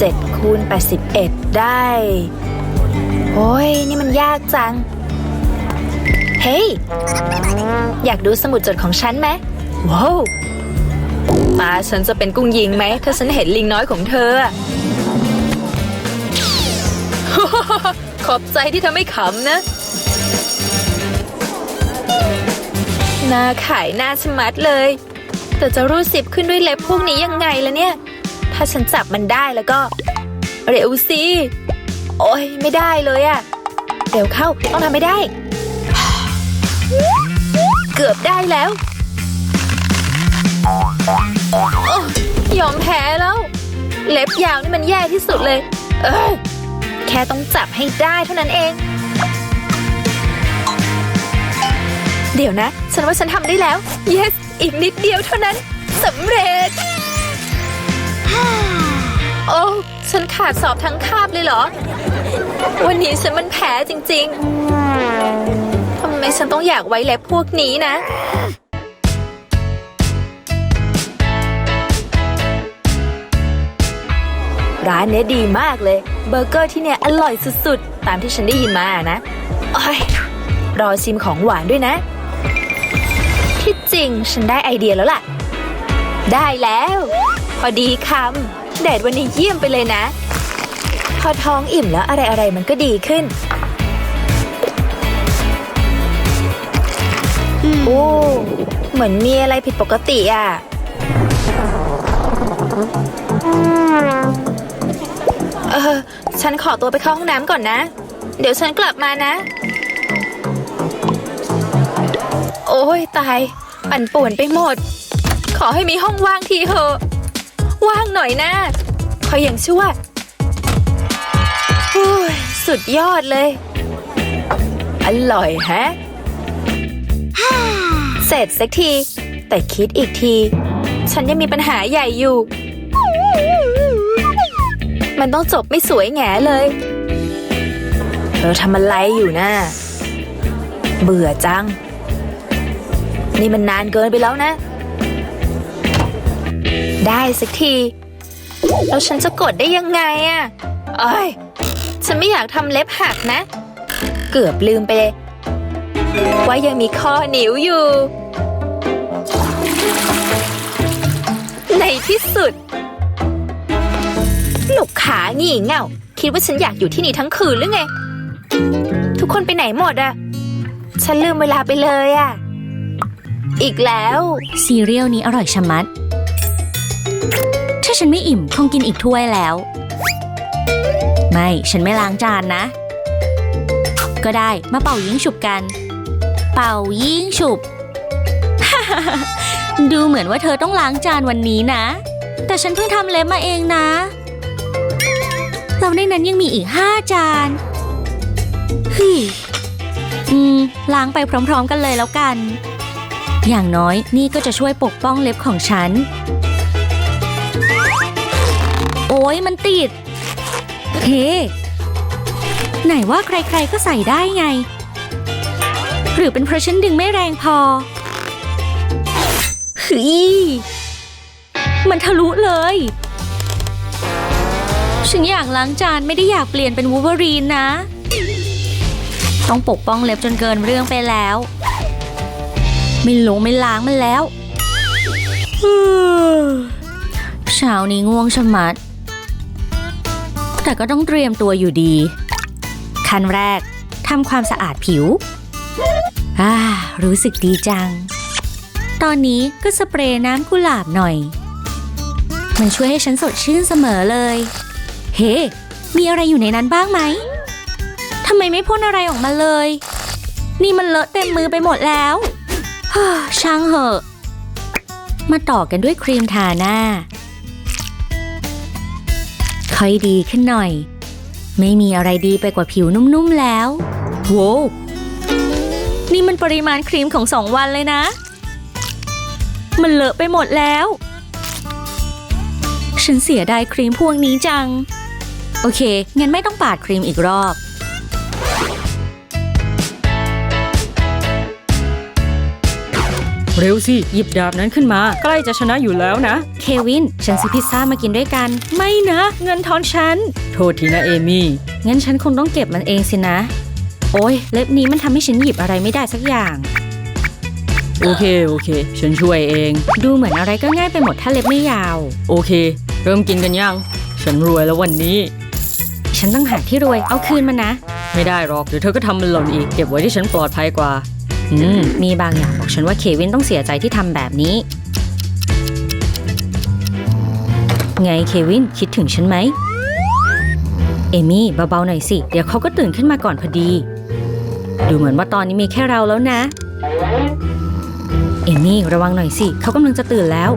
7คูณ81 ได้ โอ้ย นี่มันยากจัง เฮ้ย อยากดูสมุดจดของฉันไหมว้าวตาฉันจะเป็นกุ้งยิงไหม ถ้าฉันเห็นลิงน้อยของเธอ ขอบใจที่ทำให้ขำนะหน้าขายหน้าชะมัดเลย แต่จะรูดสิบขึ้นด้วยเล็บพวกนี้ยังไงล่ะเนี่ย ถ้าฉันจับมันได้แล้วก็ เร็วสิ โอ้ยไม่ได้เลยอะเร็วเข้าต้องทำไม่ได้ เกือบได้แล้วอยอมแพ้แล้ว เล็บยาวนี่มันแย่ที่สุดเลย เอ้ยแค่ต้องจับให้ได้เท่านั้นเอง เดี๋ยวนะ ฉันว่าฉันทำได้แล้ว yes อีกนิดเดียวเท่านั้นสำเร็จ โอ้ฉันขาดสอบทั้งคาบเลยเหรอ วันนี้ฉันมันแพ้จริงๆทำไมฉันต้องอยากไว้เล็บพวกนี้นะร้านเนี้ยดีมากเลย เบอร์เกอร์ที่เนี่ยอร่อยสุดๆ ตามที่ฉันได้ยินมานะโอ้ยรอชิมของหวานด้วยนะ ที่จริงฉันได้ไอเดียแล้วล่ะ ได้แล้ว พอดีคำแดดวันนี้เยี่ยมไปเลยนะ พอท้องอิ่มแล้วอะไรๆมันก็ดีขึ้น โอ้ เหมือนมีอะไรผิดปกติอะ เออ ฉันขอตัวไปเข้าห้องน้ำก่อนนะ เดี๋ยวฉันกลับมานะ โอ้ยตาย ปั่นป่วนไปหมด ขอให้มีห้องว่างทีเถอะ ว่างหน่อยนะขออย่างชั่วยสุดยอดเลย อร่อยแฮะ เสร็จสักที แต่คิดอีกที ฉันยังมีปัญหาใหญ่อยู่ มันต้องจบไม่สวยแง่เลยเธอทำอะไรอยู่นะเบื่อจัง นี่มันนานเกินไปแล้วนะ ได้สักที แล้วฉันจะกดได้ยังไงอะเอ้ย ฉันไม่อยากทำเล็บหักนะ เกือบลืมไปเลย ว่ายังมีข้อนิ้วอยู่ ในที่สุด ลูกขางี่เง่า คิดว่าฉันอยากอยู่ที่นี่ทั้งคืนหรือไง ทุกคนไปไหนหมดอะฉันลืมเวลาไปเลยอะอีกแล้ว ซีเรียลนี้อร่อยชะมัด ถ้าฉันไม่อิ่มคงกินอีกถ้วยแล้ว ไม่ ฉันไม่ล้างจานนะ ก็ได้มาเป่ายิงฉุบกัน เป่ายิงฉุบ ดูเหมือนว่าเธอต้องล้างจานวันนี้นะ แต่ฉันเพิ่งทำเล็บมาเองนะแล้วในนั้นยังมีอีกห้าจานฮ้ยอืมล้างไปพร้อม ๆ กันเลยแล้วกัน อย่างน้อยนี่ก็จะช่วยปกป้องเล็บของฉัน โอ้ยมันติด เฮ้ ไหนว่าใครๆก็ใส่ได้ไง หรือเป็นเพราะฉันดึงไม่แรงพอหืยมันทะลุเลย ฉันอยากล้างจานไม่ได้อยากเปลี่ยนเป็นวูเวอรีนนะ ต้องปกป้องเล็บจนเกินเรื่องไปแล้ว ไม่ลงไม่ล้างมันแล้วเช้านี้ง่วงชะมัด แต่ก็ต้องเตรียมตัวอยู่ดี ขั้นแรกทำความสะอาดผิว อ่า รู้สึกดีจัง ตอนนี้ก็สเปรย์น้ำกุหลาบหน่อย มันช่วยให้ฉันสดชื่นเสมอเลย เฮ้มีอะไรอยู่ในนั้นบ้างไหมทำไมไม่พ่นอะไรออกมาเลย นี่มันเลอะเต็มมือไปหมดแล้วช่างเหอะ มาต่อกันด้วยครีมทาหน้า ค่อยดีขึ้นหน่อย ไม่มีอะไรดีไปกว่าผิวนุ่มๆแล้วโว้วนี่มันปริมาณครีมของสองวันเลยนะ มันเลอะไปหมดแล้ว ฉันเสียดายครีมพวกนี้จัง โอเค งั้นไม่ต้องปาดครีมอีกรอบ เร็วสิ หยิบดาบนั้นขึ้นมา ใกล้จะชนะอยู่แล้วนะ เควิน ฉันซื้อพิซซ่ามากินด้วยกัน ไม่นะ เงินทอนฉัน โทษทีนะเอมี่ งั้นฉันคงต้องเก็บมันเองสินะ โอ้ยเล็บนี้มันทำให้ฉันหยิบอะไรไม่ได้สักอย่าง โอเค โอเค ฉันช่วยเอง ดูเหมือนอะไรก็ง่ายไปหมดถ้าเล็บไม่ยาว โอเค เริ่มกินกันยัง ฉันรวยแล้ววันนี้ ฉันต้องหาที่รวยเอาคืนมานะ ไม่ได้หรอกเดี๋ยวเธอก็ทำมันหล่นอีก เก็บไว้ที่ฉันปลอดภัยกว่า อืม มีบางอย่างบอกฉันว่าเควินต้องเสียใจที่ทำแบบนี้ ไงเควินคิดถึงฉันไหม เอมี่เบาๆหน่อยสิ เดี๋ยวเขาก็ตื่นขึ้นมาก่อนพอดี ดูเหมือนว่าตอนนี้มีแค่เราแล้วนะ เอมี่ระวังหน่อยสิ เขากำลังจะตื่นแล้ว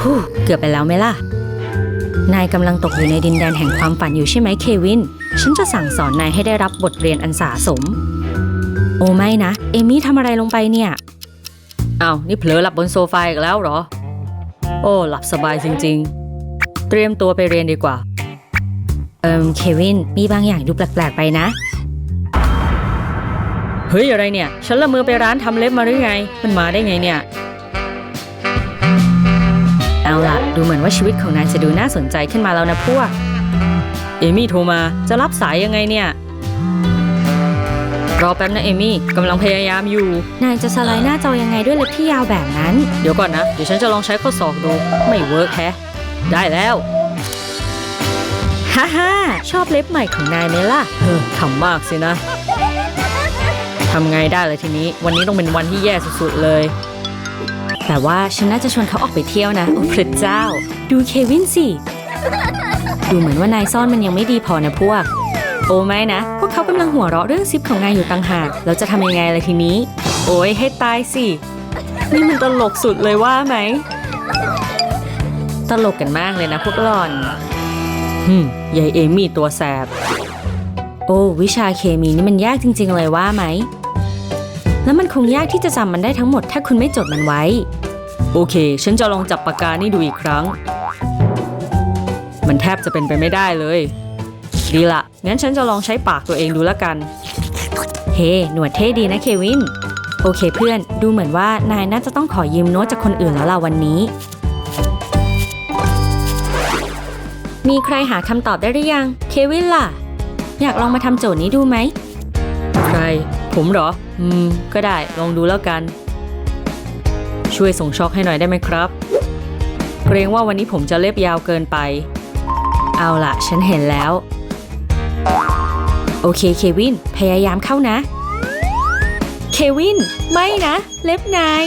ฮู้เกือบไปแล้วไหมล่ะ นายกำลังตกอยู่ในดินแดนแห่งความฝันอยู่ใช่ไหมเควิน ฉันจะสั่งสอนนายให้ได้รับบทเรียนอันสาสม โอ้ไม่นะ เอมี่ทำอะไรลงไปเนี่ยอ้าวนี่เผลอหลับบนโซฟาอีกแล้วเหรอ โอ้หลับสบายจริง ๆ เตรียมตัวไปเรียนดีกว่า เอิมเควินมีบางอย่างดูแปลกๆไปนะ เฮ้ย อะไรเนี่ย ฉันละมือไปร้านทำเล็บมาหรือไง มันมาได้ไงเนี่ย เอาล่ะ ดูเหมือนว่าชีวิตของนายจะดูน่าสนใจขึ้นมาแล้วนะพวก เอมี่โทรมาจะรับสายยังไงเนี่ย รอแป๊บนะเอมี่กำลังพยายามอยู่ นายจะสไลด์หน้าจอยังไงด้วยเล็บที่ยาวแบบนั้น เดี๋ยวก่อนนะ เดี๋ยวฉันจะลองใช้ข้อศอกดู ไม่เวิร์กแฮะ ได้แล้วฮ่าฮ่าชอบเล็บใหม่ของนายไหมล่ะเฮ้อขำมากสินะทำไงได้เลยทีนี้ วันนี้ต้องเป็นวันที่แย่สุดๆเลย แต่ว่าฉันน่าจะชวนเขาออกไปเที่ยวนะ โอ้พระเจ้า ดูเควินสิ ดูเหมือนว่านายซ่อนมันยังไม่ดีพอนะพวก โอ้ไม่นะ พวกเขากำลังหัวเราะเรื่องซิปของนายอยู่ต่างหากเราจะทำยังไงล่ะทีนี้ โอ้ยให้ตายสิ นี่มันตลกสุดเลยว่าไหม ตลกกันมากเลยนะพวกหล่อนฮึมยายเอมี่ตัวแสบ โอ้ วิชาเคมีนี่มันยากจริง ๆ เลยว่าไหม แล้วมันคงยากที่จะจำมันได้ทั้งหมดถ้าคุณไม่จดมันไว้ โอเค ฉันจะลองจับปากกานี่ดูอีกครั้ง มันแทบจะเป็นไปไม่ได้เลย ดีละ งั้นฉันจะลองใช้ปากตัวเองดูละกัน เฮ้ หนวดเท่ดีนะเควิน โอเคเพื่อน ดูเหมือนว่านายน่าจะต้องขอยืมโน้ตจากคนอื่นแล้วล่ะวันนี้ มีใครหาคำตอบได้หรือยัง เควินล่ะ อยากลองมาทำโจทย์นี้ดูไหม ใคร ผมเหรอ อืม ก็ได้ ลองดูแล้วกัน ช่วยส่งช็อกให้หน่อยได้ไหมครับ เกรงว่าวันนี้ผมจะเล็บยาวเกินไป เอาล่ะ ฉันเห็นแล้ว โอเคเควิน พยายามเข้านะ เควิน ไม่นะ เล็บนาย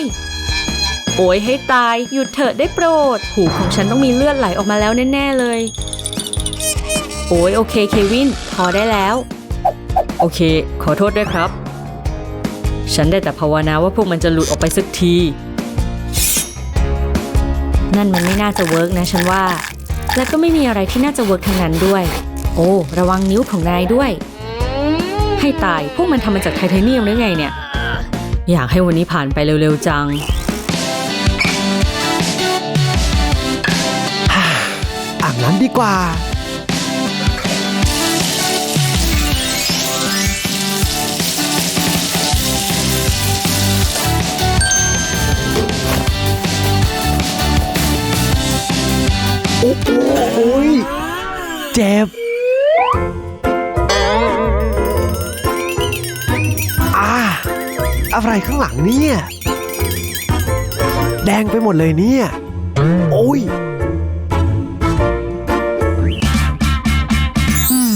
โอ้ยให้ตาย หยุดเถอะได้โปรด หูของฉันต้องมีเลือดไหลออกมาแล้วแน่ ๆ เลย โอ้ยโอเคเควิน พอได้แล้ว โอเค ขอโทษด้วยครับ ฉันได้แต่ภาวนาว่าพวกมันจะหลุดออกไปสักที นั่นมันไม่น่าจะเวิร์กนะฉันว่า และก็ไม่มีอะไรที่น่าจะเวิร์กทั้งนั้นด้วย โอ้ ระวังนิ้วของนายด้วย ให้ตาย พวกมันทำมาจากไทเทเนียมหรือไงเนี่ย อยากให้วันนี้ผ่านไปเร็วๆจัง อาบน้ำดีกว่า โอ้โหโอ้ยเจ็บ อะไรข้างหลังเนี่ย แดงไปหมดเลยเนี่ย โอ้ยม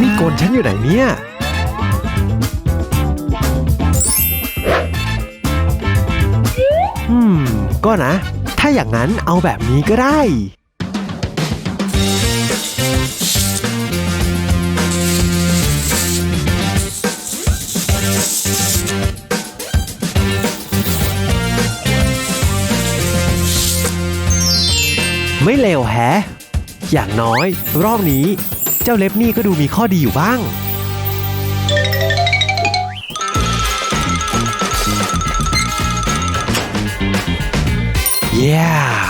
มีดโกนฉันอยู่ไหนเนี่ยอืม ก็นะ ถ้าอย่างนั้นเอาแบบนี้ก็ได้ ไม่เลวแฮะ อย่างน้อย รอบนี้ เจ้าเล็บนี่ก็ดูมีข้อดีอยู่บ้าง Yeah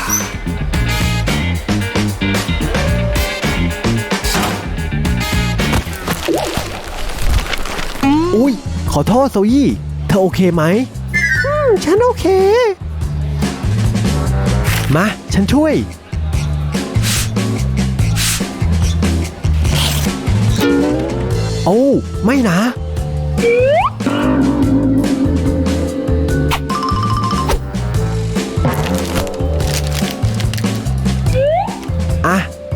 อุ้ย ขอโทษโซยี่ เธอโอเคไหม ฉันโอเค มา ฉันช่วย โอ้ ไม่นะ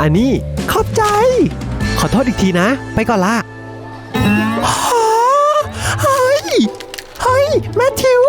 อันนี้ขอบใจ ขอโทษอีกทีนะ ไปก่อนละฮะเฮ้ย เฮ้ย แมทธิว